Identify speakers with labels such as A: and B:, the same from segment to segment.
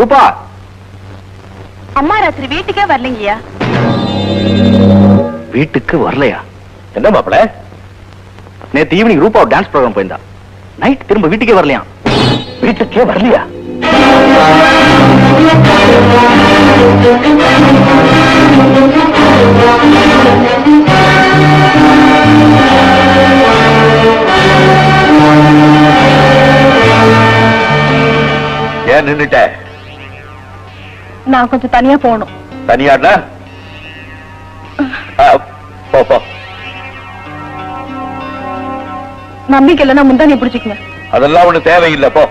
A: ரூபா.
B: அம்மா ராத்திரி வீட்டுக்கே வரலைங்கய்யா.
A: வீட்டுக்கு வரலையா? என்ன மாப்பிள? நேத்து ஈவினிங் ரூபா டான்ஸ் ப்ரோக்ராம் போயிருந்தா. நைட் திரும்ப வீட்டுக்கே வரலையா? வீட்டுக்கே வரலையா? ஏன் நின்னுட்ட?
B: நான் கொஞ்சம் தனியா போகணும்.
A: தனியாடா போ போ.
B: நம்பிக்கை இல்லைன்னா முந்தானி பிடிச்சிக்கங்க.
A: அதெல்லாம் ஒண்ணு தேவையில்லை போ.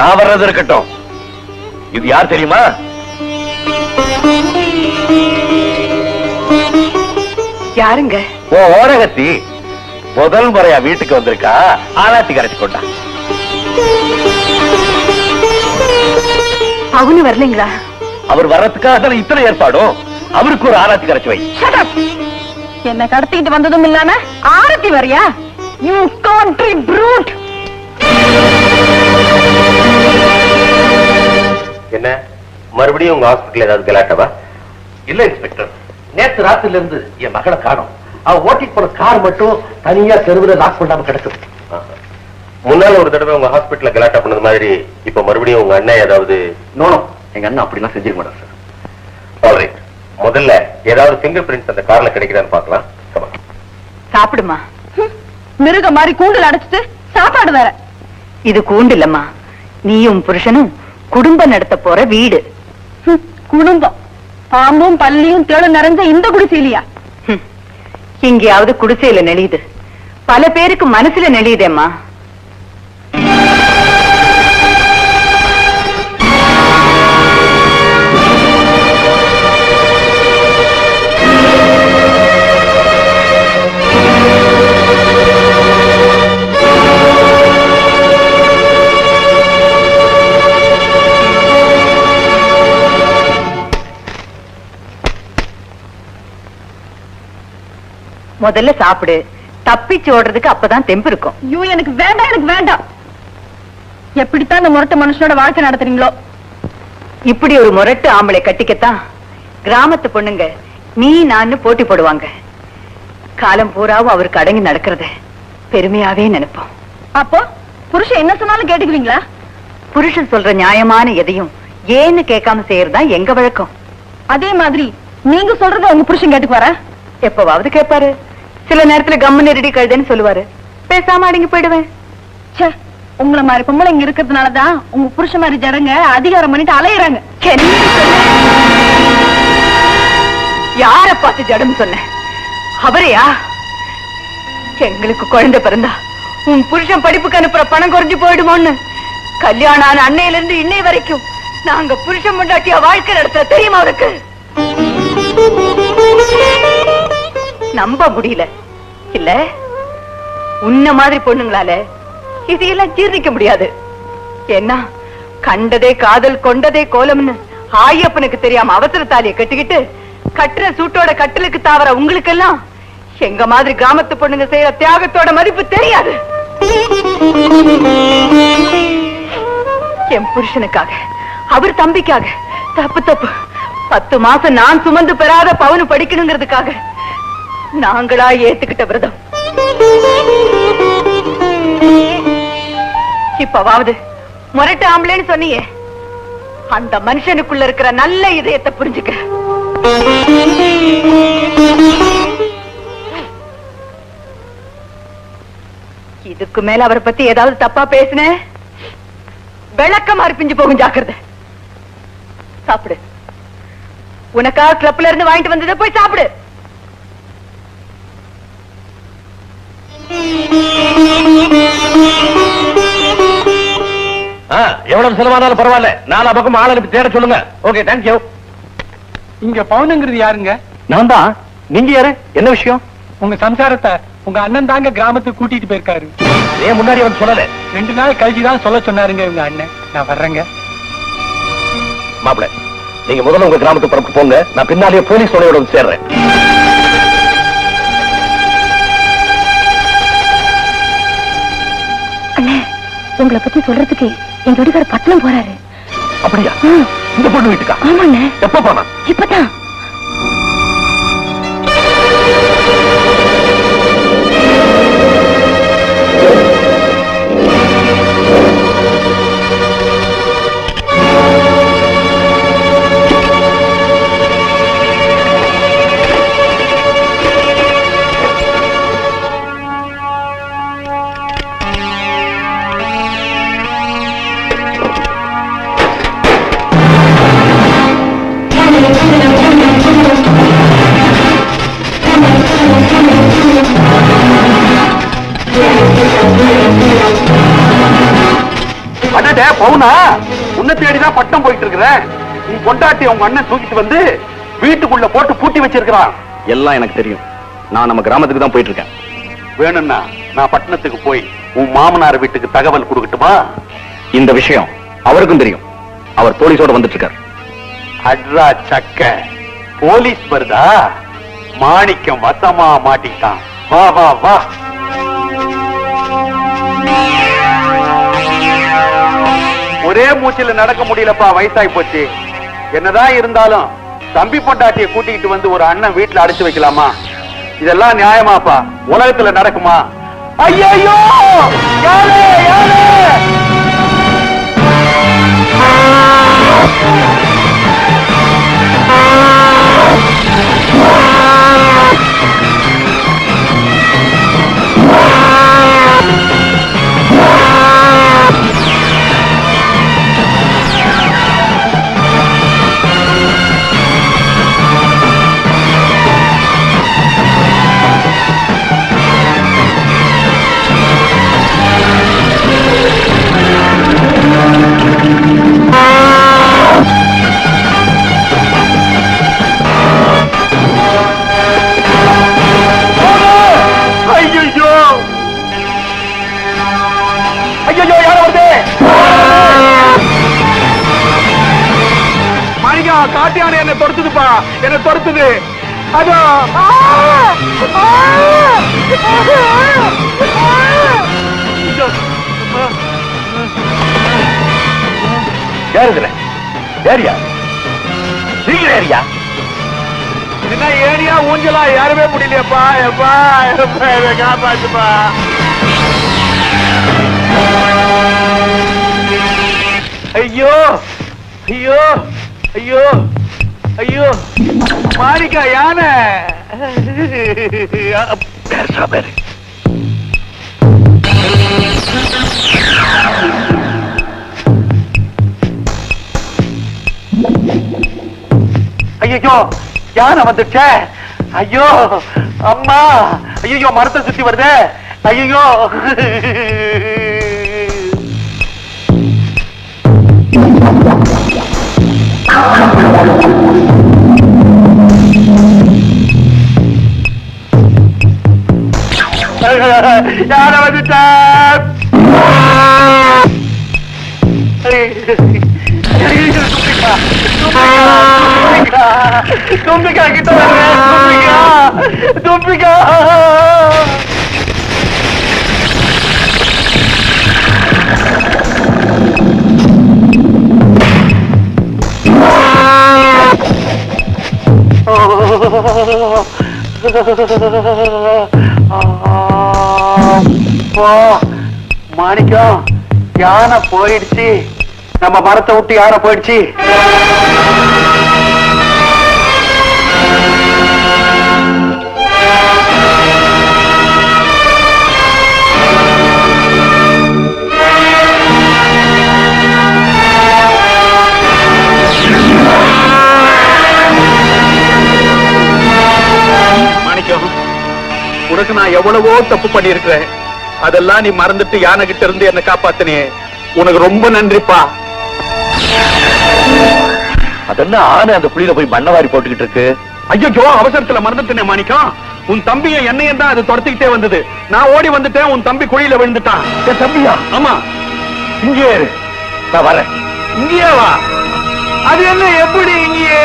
A: நான் வர்றது இருக்கட்டும். இது யார் தெரியுமா?
B: யாருங்க?
A: ஓ ஓரகத்தி. முதல் முறையா வீட்டுக்கு வந்திருக்கா? ஆராத்தி கரைச்சு கொண்டா.
B: அவனு வரலைங்களா?
A: அவர் வர்றதுக்காக தானே இத்தனை ஏற்பாடும்? அவருக்கு ஒரு ஆராத்தி கரைச்சு வை!
B: என்ன கடத்திக்கிட்டு வந்ததும் இல்லாம ஆரத்தி வரியா? You country brute!
C: மறுபடியும் உங்க ஹாஸ்பிட்டல் ஏதாவது கலாட்டவா
A: இல்ல இன்ஸ்பெக்டர் நேத்து ராத்திரில இருந்து என் மகளை காணோம். அவ ஓட்டிட்டு போற கார் மட்டும் தனியா தெருவுல லாக் பண்ணாம கிடக்குது.
C: முன்னால ஒரு தடவை உங்க ஹாஸ்பிட்டல்ல கலாட்டா பண்ணது மாதிரி இப்ப மறுபடியும் உங்க அண்ணன் ஏதாவது
A: நோனோ எங்க அண்ணன் அப்படிலாம் செஞ்சிருக்க மாட்டார் சார்.
C: முதல்ல ஏதாவது ஃபிங்கர் பிரிண்ட்ஸ் அந்த கார்ல கிடைக்குதான்னு பார்க்கலாம். Come on.
D: சாப்பிடுமா?
B: மிருக மாதிரி கூண்டில் அடைச்சிட்டு சாப்பாடு வேற.
D: இது கூண்டு இல்லம்மா. நீயும் புருஷனும் குடும்பம் நடத்த போற வீடு.
B: குடும்பம். பாம்பும் பல்லியும் தேளும் நிறைஞ்ச இந்த குடிசையிலையா?
D: இங்கேயாவது குடிசையில நெளியுது. பல பேருக்கு மனசுல நெளியுதேம்மா. முதல்ல சாப்பிடு. தப்பிச்சு ஓடுறதுக்கு அப்பதான் தெம்பு இருக்கும்.
B: ஐயோ எனக்கு வேண்டாம் எனக்கு வேண்டாம். எப்படித்தான் இந்த முரட்டு மனுஷனோட வாழ்க்கை நடத்துறீங்களோ?
D: இப்படி ஒரு முரட்டு ஆம்பளை கட்டிக்கத்தான் கிராமத்து பொண்ணுங்க நீ நான் போட்டி போடுவாங்க. காலம் பூராவும் அவருக்கு அடங்கி நடக்கிறத பெருமையாவே நினைப்போம்.
B: அப்போ புருஷன் என்ன சொன்னாலும் கேட்டுக்குவீங்களா?
D: புருஷன் சொல்ற நியாயமான எதையும் ஏன்னு கேட்காம செய்யறதுதான் எங்க வழக்கம்.
B: அதே மாதிரி நீங்க சொல்றத உங்க புருஷன் கேட்டுக்குவாரா?
D: எப்பவாவது கேட்பாரு. சில நேரத்துல கம்மு நெருடி கழுதுன்னு சொல்லுவாரு. பேசாம அடங்கி போயிடுவேன்.
B: உங்களை மாதிரி பொம்பளை இங்க இருக்கிறதுனாலதான் உங்க புருஷன் மாதிரி ஜனங்க அதிகாரம் பண்ணிட்டு அலையுறாங்க?
D: யார பார்த்து ஜடம் சொன்ன? அவரையா? எங்களுக்கு குழந்தை பிறந்தா உன் புருஷன் படிப்புக்கு அனுப்புற பணம் குறைஞ்சு போயிடுமோன்னு. கல்யாணம் ஆன அன்னையில இருந்து இன்னை வரைக்கும் நாங்க புருஷன் முண்டாட்டியா வாழ்க்கை நடத்த தெரியுமா அவருக்கு நம்ப முடியல. இல்ல. உன்ன மாதிரி பொண்ணுங்களால இதையெல்லாம் ஜீர்ணிக்க முடியாது. என்ன கண்டதே காதல் கொண்டதே கோலம்னு ஆயப்பனுக்கு தெரியாம அவசர தாலியை கட்டிக்கிட்டு கட்டுற சூட்டோட கட்டிலுக்கு தாவற உங்களுக்கெல்லாம் எங்க மாதிரி கிராமத்து பொண்ணுங்க செய்யற தியாகத்தோட மதிப்பு தெரியாது. என் புருஷனுக்காக அவர் தம்பிக்காக தப்பு தப்பு. பத்து மாசம் நான் சுமந்து பெறாத பவுனு படிக்கணுங்கிறதுக்காக நாங்களா ஏத்துக்கிட்ட விரதம். இப்பவாவது முரட்டு ஆம்பளைன்னு சொன்னியே அந்த மனுஷனுக்குள்ள இருக்கிற நல்ல இதயத்தை புரிஞ்சுக்க. இதுக்கு மேல அவரை பத்தி ஏதாவது தப்பா பேசுன? விளக்கமா பிஞ்சு போகும் ஜாக்கிரதை. சாப்பிடு. உனக்கா கிளப்ல இருந்து வாங்கிட்டு வந்ததை போய் சாப்பிடு.
A: எவ்வளவு செலவானாலும் பரவாயில்ல. நாலா பக்கம் ஆள் அனுப்பி தேட சொல்லுங்க. ஓகே தேங்க்யூ
E: இங்க பவுனுங்கிறது யாருங்க?
A: நான் தான் நீங்க யாரு? என்ன விஷயம்?
E: உங்க சம்சாரத்தை உங்க அண்ணன் தாங்க கிராமத்துக்கு கூட்டிட்டு போயிருக்காரு.
A: ஏன் முன்னாடி வந்து சொல்லல?
E: ரெண்டு நாள் கழிச்சு தான் சொல்ல சொன்னாருங்க உங்க அண்ணன். நான் வர்றேங்க.
A: மாப்பிள நீங்க முதல்ல உங்க கிராமத்து பரப்பு போங்க. நான் பின்னாலேயே போலீஸ் உடையோட சேர்றேன்.
B: உங்களை பத்தி சொல்றதுக்கு எங்க வீட்டுக்கார பட்டணம் போறாரு.
A: அப்படியா? இந்த பொண்ணு வீட்டுக்கா? எப்ப போனா?
B: இப்பதான்.
F: இருக்கிறேன் உன் பொண்டாட்டி உங்க அண்ணன் தூக்கிட்டு வந்து வீட்டுக்குள்ள போட்டு பூட்டி வச்சிருக்கிறான்.
A: எல்லாம் எனக்கு தெரியும். நான் நம்ம கிராமத்துக்கு தான் போயிட்டு இருக்கேன்
F: வேணும்னா நான் பட்டணத்துக்கு போய் உன் மாமனார் வீட்டுக்கு தகவல் கொடுக்கட்டுமா?
A: இந்த விஷயம் அவருக்கும் தெரியும். அவர் போலீஸோட வந்துட்டு இருக்காரு
F: அட்ரா சக்க. போலீஸ் வருதா? மாணிக்கம் வசமா மாட்டிக்கிட்டான். வா வா வா. ஒரே மூச்சில நடக்க முடியலப்பா வயசாகி போச்சு. என்னதான் இருந்தாலும் தம்பி பொண்டாட்டிய கூட்டிக்கிட்டு வந்து ஒரு அண்ணன் வீட்டுல அடைச்சு வைக்கலாமா? இதெல்லாம் நியாயமாப்பா. உலகத்துல நடக்குமா? ஐயோ யாரு யாரு?
A: யாரியா? சீக்கிரம் யாரியா?
F: என்ன ஊஞ்சலா? யாருமே முடியலையப்பா. எப்பா எப்பா காப்பாத்துப்பா. ஐயோ ஐயோ ஐயோ ஐயோ. மாணிக்கா யானை?
A: பேசுறா பேரு.
F: ஐயோ யானை வந்துச்சே ஐயோ அம்மா ஐயோ மரத்தை சுத்தி வருதே? ஐயோ யானை வந்துச்சே தும்பிக்கா கிட்ட தும்பிக்கா தும்பிக்கா. மாணிக்கம் யானை போயிடுச்சு. நம்ம மரத்தை விட்டு யானை போயிடுச்சு.
G: நான் எவ்வளவோ தப்பு பண்ணியிருக்கிறேன். அதெல்லாம் நீ மறந்துட்டு யானை கிட்ட இருந்து என்ன காப்பாத்தினே. உனக்கு ரொம்ப நன்றிப்பா.
A: அதென்ன ஆனை அந்த குழியில போய் மண்ணை வாரி போட்டுக்கிட்டு இருக்கு?
G: ஐயோ அவசரத்துல மறந்துட்டேனே மாணிக்கம் உன் தம்பியை என்னையும் தான் அது துரத்திக்கிட்டே வந்தது. நான் ஓடி வந்துட்டேன் உன் தம்பி குழியில விழுந்துட்டான்.
A: என் தம்பியா?
G: ஆமா.
A: இங்கே. நான் வரேன்.
G: இங்கேயே வா. அது என்ன எப்படி இங்கேயே?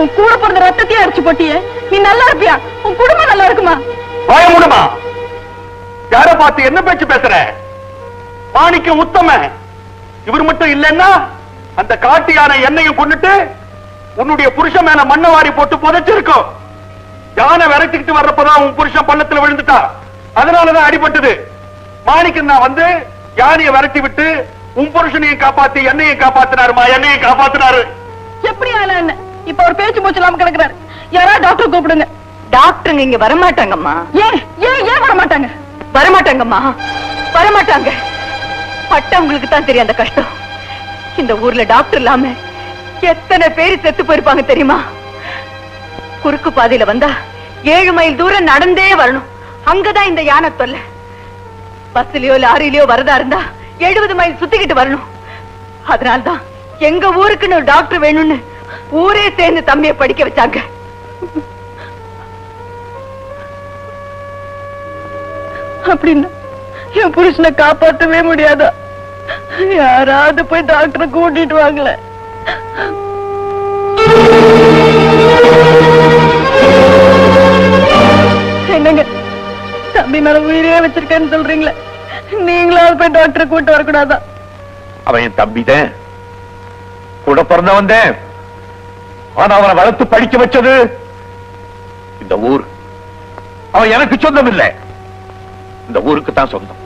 B: உன் கூட பிறந்த ரத்தத்தையே அடிச்சு போட்டியே. நீ நல்லா இருப்பியா? உன் குடும்பம் நல்லா இருக்குமா?
F: வாய மூடுமா? யார பார்த்து என்ன பேச்சு பேசுற? மாணிக்கம் உத்தம. இவர் மட்டும் இல்லைன்னா அந்த காட்டு யானை என்னையும் கொண்டுட்டு உன்னுடைய புருஷன் மேல மண்ணை வாரி போட்டு புதைச்சிருக்கும். யானை விரட்டிக்கிட்டு வர்றப்பதான் உன் புருஷன் பள்ளத்துல விழுந்துட்டா. அதனாலதான் அடிபட்டது. மாணிக்கம் நான் வந்து யானையை விரட்டி விட்டு உன் புருஷனையும் காப்பாத்தி என்னையும் காப்பாத்தினாருமா? என்னையும் காப்பாத்தினாரு.
B: எப்படி என்ன? இப்ப ஒரு பேச்சு மூச்சு இல்லாம கிடக்குறாரு. யாராவது டாக்டர் கூப்பிடுங்க.
D: டாக்டருங்க இங்க வரமாட்டாங்கம்மா.
B: ஏன் ஏன் ஏன் வர மாட்டாங்க
D: வரமாட்டாங்கம்மா. வரமாட்டாங்க. பட்டவங்களுக்கு தான் தெரியும் அந்த கஷ்டம். இந்த ஊர்ல டாக்டர் இல்லாம எத்தனை பேர் செத்து போயிருப்பாங்க தெரியுமா? குறுக்கு பாதையில வந்தா ஏழு மைல் தூரம் நடந்தே வரணும். அங்கதான் இந்த யானை தொல்லை. பஸ்லயோ லாரிலயோ வரதா இருந்தா எழுபது மைல் சுத்திக்கிட்டு வரணும். அதனால்தான் எங்க ஊருக்குன்னு ஒரு டாக்டர் வேணும்னு ஊரே சேர்ந்து தம்பிய படிக்க வச்சாங்க.
B: அப்படின்னா என் புருஷனை காப்பாத்தவே முடியாதா? யாராவது போய் டாக்டரை கூட்டிட்டு வாங்கல என்னங்க தம்பி மேல உயிரே வச்சிருக்கேன்னு சொல்றீங்களே? நீங்களாவது போய் டாக்டரை கூட்டு வரக்கூடாதா?
A: அவன் என் தம்பிதான். கூட பிறந்தவன் தான் ஆனா அவனை வளர்த்து படிக்க வச்சது இந்த ஊர். அவன் எனக்கு சொந்தம் இல்லை இந்த ஊருக்கு தான் சொந்தம்.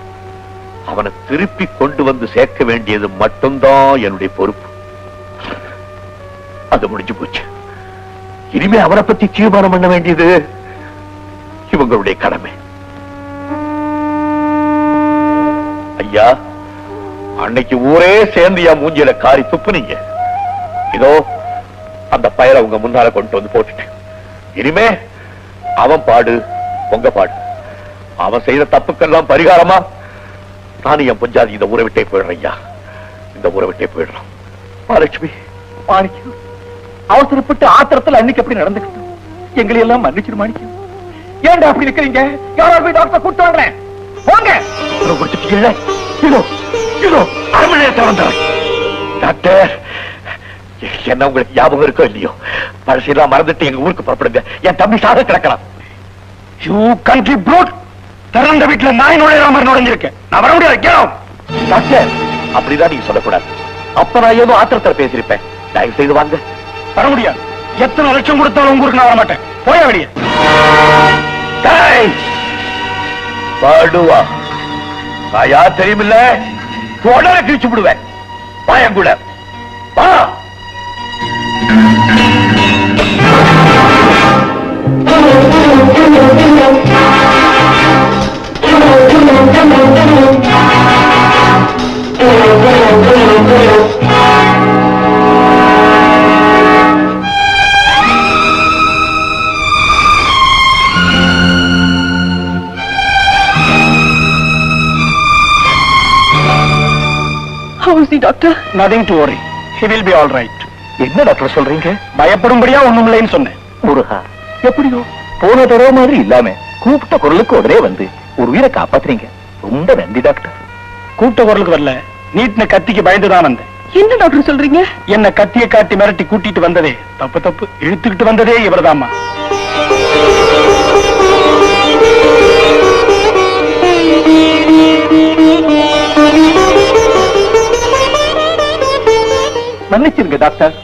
A: அவனை திருப்பி கொண்டு வந்து சேர்க்க வேண்டியது மட்டும்தான் என்னுடைய பொறுப்பு. அது முடிஞ்சு போச்சு. இனிமே அவரை பத்தி தீர்மானம் பண்ண வேண்டியது இவங்களுடைய கடமை. ஐயா அன்னைக்கு ஊரே சேர்ந்து என் மூஞ்சியில காரி துப்புனீங்க. இதோ அந்த பயலை உங்க முன்னால கொண்டு வந்து போட்டுட்டேன். இனிமே அவன் பாடு உங்க பாடு. அவன் செய்த தப்புக்கெல்லாம் பரிகாரமா? நானும் என் பொஞ்சாதி இந்த ஊரை விட்டே போயிடுறேன் ஐயா. இந்த ஊரை விட்டே போயிடுறான் மகாலட்சுமி
G: மாணிக்கம். அவசரப்பட்டு ஆத்திரத்துல அன்னைக்கு எப்படி நடந்துக்கிட்டு? எங்களை எல்லாம் மன்னிச்சிரு மாணிக்கம். ஏன்டா அப்படி இருக்கிறீங்க யாராவது போய் டாக்டர் கூட்டு வர்றேன் போங்க
A: இவ்வளவு இதோ இதோ அரை மணி நேரத்தை டாக்டர் என்ன உங்களுக்கு ஞாபகம் இருக்கோ இல்லையோ? பழசெல்லாம் மறந்துட்டு எங்க ஊருக்கு புறப்படுங்க. என் தம்பி சாக கிடக்கிறான்.
G: யூ கண்ட்ரி ப்ரூட் திறந்த வீட்டுல நாய் நுழையிற மாதிரி நுழைஞ்சிருக்கேன். நான் வர முடியாது. Out.
A: டாக்டர் அப்படிதான் நீங்க சொல்லக்கூடாது. அப்ப நான் ஏதோ ஆத்திரத்துல பேசியிருப்பேன். தயவு செய்து வாங்க.
G: வர முடியாது. எத்தனை லட்சம் கொடுத்தாலும் உங்க ஊருக்கு நான் வர மாட்டேன் போய வெளியே!
A: பாடுவா. நான் யார் தெரியுமில்ல? உடனே கிழிச்சு விடுவேன். பயம் How is
B: he, doctor?
G: Nothing to worry. He will be all right.
A: என்ன டாக்டர் சொல்றீங்க?
G: பயப்படும்படியா ஒண்ணும் இல்லைன்னு சொன்னேன்.
A: முருகா எப்படியோ? போன தடவை மாதிரி இல்லாம கூப்பிட்ட குரலுக்கு உடனே வந்து ஒரு உயிரை காப்பாத்துறீங்க. ரொம்ப நன்றி டாக்டர்.
G: கூப்பிட்ட குரலுக்கு வரல. நீட்டின கத்திக்கு பயந்துதான் வந்தேன்.
B: என்ன டாக்டர் சொல்றீங்க?
G: என்ன கத்திய காட்டி மிரட்டி கூட்டிட்டு வந்ததே தப்பு தப்பு. இழுத்துக்கிட்டு வந்ததே இவர்தாம்மா.
A: மன்னிச்சிருங்க டாக்டர்.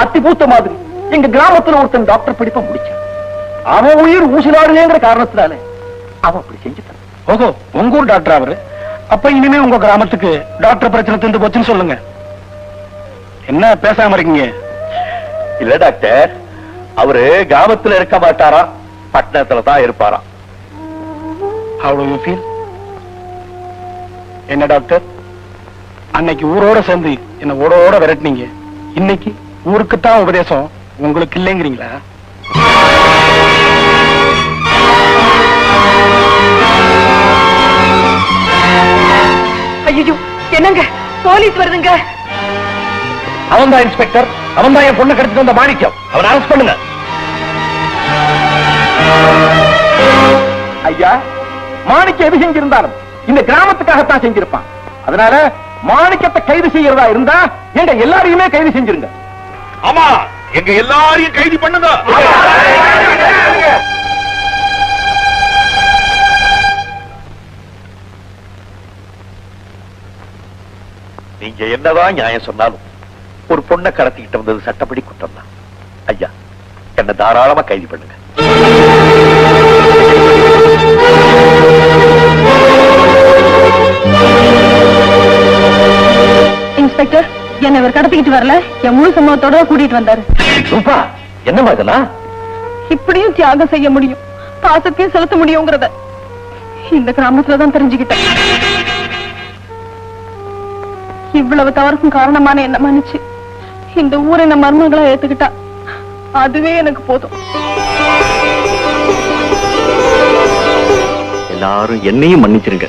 A: அத்தி பூத்த மாதிரி. எங்க கிராமத்துல ஒருத்தன் டாக்டர் படிப்பை முடிச்சான். அவன் உயிர் ஊசிலாடுலேங்கிற காரணத்தினால அவன் அப்படி செஞ்சுட்டான்.
G: ஓஹோ உங்க ஊர் டாக்டர் அவரு? அப்ப இனிமே உங்க கிராமத்துக்கு டாக்டர் பிரச்சனை தந்து போச்சுன்னு சொல்லுங்க. என்ன பேசாம இருக்கீங்க?
A: இல்ல டாக்டர் அவரு கிராமத்துல இருக்க மாட்டாராம் பட்டணத்துல தான் இருப்பாராம்
G: feel? என்ன டாக்டர் அன்னைக்கு ஊரோட சேர்ந்து என்ன ஓடோட விரட்டினீங்க. இன்னைக்கு? ஊருக்குத்தான் உபதேசம். உங்களுக்கு இல்லைங்கிறீங்களா?
D: ஐயோ என்னங்க? போலீஸ் வருதுங்க.
A: அவன் தான் இன்ஸ்பெக்டர். அவன் தான் என் பொண்ணு கிடைச்சிட்டு வந்த மாணிக்கம். அவன் அரெஸ்ட் பண்ணுங்க.
G: ஐயா மாணிக்க எது செஞ்சிருந்தாலும் இந்த கிராமத்துக்காகத்தான் செஞ்சிருப்பான். அதனால மாணிக்கத்தை கைது செய்யறதா இருந்தா எங்க எல்லாரையுமே கைது செஞ்சிருங்க.
A: ஆமா எங்க எல்லாரையும் கைது பண்ணுங்க. நீங்க என்னதான் நியாயம் சொன்னாலும் ஒரு பொண்ணை கடத்திக்கிட்டு வந்தது சட்டப்படி குற்றம் தான் ஐயா என்ன தாராளமா கைது பண்ணுங்க.
B: இன்ஸ்பெக்டர் என்ன இவர் கடத்திக்கிட்டு வரல. என் முழு சம்பவத்தோட கூட்டிட்டு வந்தாரு.
A: ரூபா என்னமா இதெல்லாம்?
B: இப்படியும் தியாகம் செய்ய முடியும். பாசத்தையும் செலுத்த முடியுங்கிறத இந்த கிராமத்துல தான் தெரிஞ்சுக்கிட்டேன். இவ்வளவு தவறுக்கும் காரணமான என்ன மன்னிச்சு இந்த ஊரை நம்ம மருமகளா ஏத்துக்கிட்டா. அதுவே எனக்கு போதும்.
A: எல்லாரும் என்னையும் மன்னிச்சிருங்க.